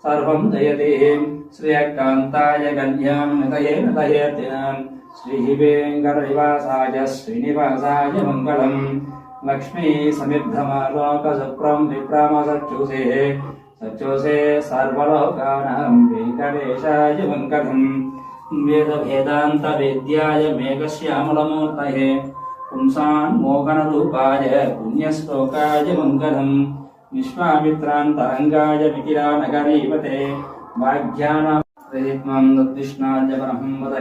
सर्वं जयते श्रियकान्ताय कल्याणतये नतयेत् श्रीवेङ्कटनिवासाय श्रीनिवासाय मङ्गलम्। लक्ष्मी समिद्धमालोकसुप्रं विप्रमसच्युषे सच्युषे सर्वलोकानां वेङ्कटेशाय मङ्गलम्। वेदवेदान्तवेद्याय मेघश्यामलमूर्तये। पुंसान्मोहनरूपाय पुण्यश्लोकाय मङ्गलम्। విశ్వామిత్రాంతరంగాయ వికిరానగరీవతే వాగ్యానాం దృష్ణాయ బ్రహ్మద